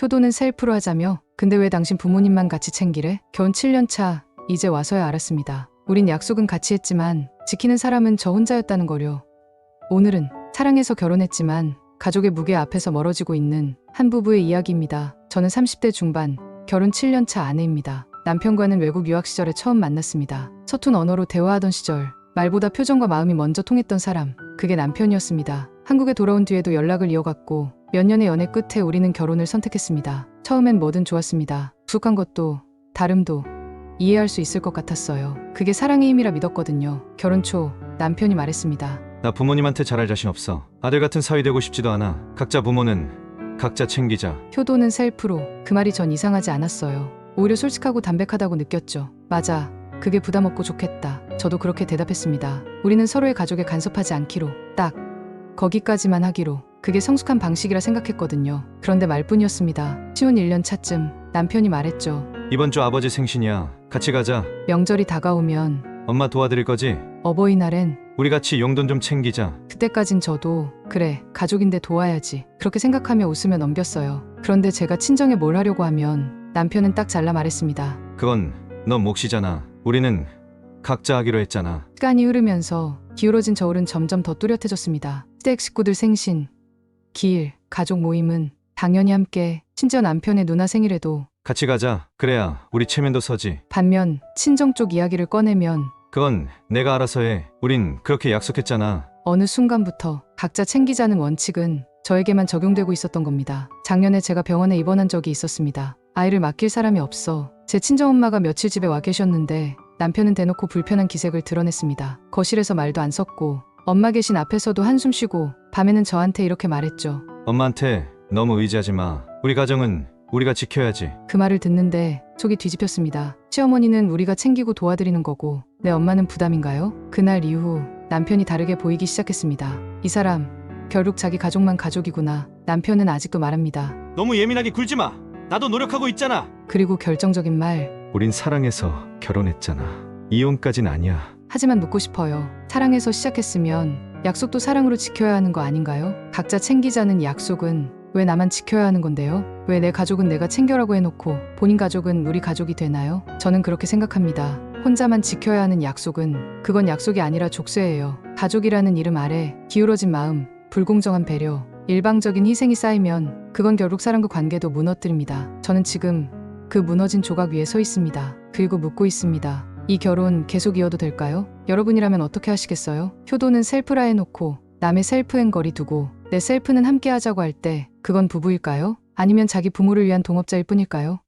효도는 셀프로 하자며 근데 왜 당신 부모님만 같이 챙기래? 결혼 7년 차 이제 와서야 알았습니다. 우린 약속은 같이 했지만 지키는 사람은 저 혼자였다는 거려. 오늘은 사랑해서 결혼했지만 가족의 무게 앞에서 멀어지고 있는 한 부부의 이야기입니다. 저는 30대 중반 결혼 7년 차 아내입니다. 남편과는 외국 유학 시절에 처음 만났습니다. 서툰 언어로 대화하던 시절 말보다 표정과 마음이 먼저 통했던 사람 그게 남편이었습니다. 한국에 돌아온 뒤에도 연락을 이어갔고 몇 년의 연애 끝에 우리는 결혼을 선택했습니다. 처음엔 뭐든 좋았습니다. 부족한 것도 다름도 이해할 수 있을 것 같았어요. 그게 사랑의 힘이라 믿었거든요. 결혼 초 남편이 말했습니다. 나 부모님한테 잘할 자신 없어. 아들 같은 사위 되고 싶지도 않아. 각자 부모는 각자 챙기자. 효도는 셀프로 그 말이 전 이상하지 않았어요. 오히려 솔직하고 담백하다고 느꼈죠. 맞아. 그게 부담 없고 좋겠다. 저도 그렇게 대답했습니다. 우리는 서로의 가족에 간섭하지 않기로 딱 거기까지만 하기로 그게 성숙한 방식이라 생각했거든요. 그런데 말뿐이었습니다. 쉬운 1년 차쯤 남편이 말했죠. 이번 주 아버지 생신이야. 같이 가자. 명절이 다가오면 엄마 도와드릴 거지? 어버이날엔 우리 같이 용돈 좀 챙기자. 그때까진 저도 그래 가족인데 도와야지 그렇게 생각하며 웃으며 넘겼어요. 그런데 제가 친정에 뭘 하려고 하면 남편은 딱 잘라 말했습니다. 그건 넌 몫이잖아. 우리는 각자 하기로 했잖아. 시간이 흐르면서 기울어진 저울은 점점 더 뚜렷해졌습니다. 시댁 식구들 생신, 기일, 가족 모임은 당연히 함께 심지어 남편의 누나 생일에도 같이 가자. 그래야 우리 체면도 서지. 반면 친정 쪽 이야기를 꺼내면 그건 내가 알아서 해. 우린 그렇게 약속했잖아. 어느 순간부터 각자 챙기자는 원칙은 저에게만 적용되고 있었던 겁니다. 작년에 제가 병원에 입원한 적이 있었습니다. 아이를 맡길 사람이 없어 제 친정엄마가 며칠 집에 와 계셨는데 남편은 대놓고 불편한 기색을 드러냈습니다. 거실에서 말도 안 섰고 엄마 계신 앞에서도 한숨 쉬고 밤에는 저한테 이렇게 말했죠. 엄마한테 너무 의지하지 마. 우리 가정은 우리가 지켜야지. 그 말을 듣는데 속이 뒤집혔습니다. 시어머니는 우리가 챙기고 도와드리는 거고 내 엄마는 부담인가요? 그날 이후 남편이 다르게 보이기 시작했습니다. 이 사람 결국 자기 가족만 가족이구나. 남편은 아직도 말합니다. 너무 예민하게 굴지 마. 나도 노력하고 있잖아. 그리고 결정적인 말 우린 사랑해서 결혼했잖아. 이혼까진 아니야. 하지만 묻고 싶어요. 사랑해서 시작했으면 약속도 사랑으로 지켜야 하는 거 아닌가요? 각자 챙기자는 약속은 왜 나만 지켜야 하는 건데요? 왜 내 가족은 내가 챙겨라고 해놓고 본인 가족은 우리 가족이 되나요? 저는 그렇게 생각합니다. 혼자만 지켜야 하는 약속은 그건 약속이 아니라 족쇄예요. 가족이라는 이름 아래 기울어진 마음, 불공정한 배려, 일방적인 희생이 쌓이면 그건 결국 사람과 관계도 무너뜨립니다. 저는 지금 그 무너진 조각 위에 서 있습니다. 그리고 묻고 있습니다. 이 결혼 계속 이어도 될까요? 여러분이라면 어떻게 하시겠어요? 효도는 셀프라 해놓고 남의 셀프엔 거리 두고 내 셀프는 함께 하자고 할 때 그건 부부일까요? 아니면 자기 부모를 위한 동업자일 뿐일까요?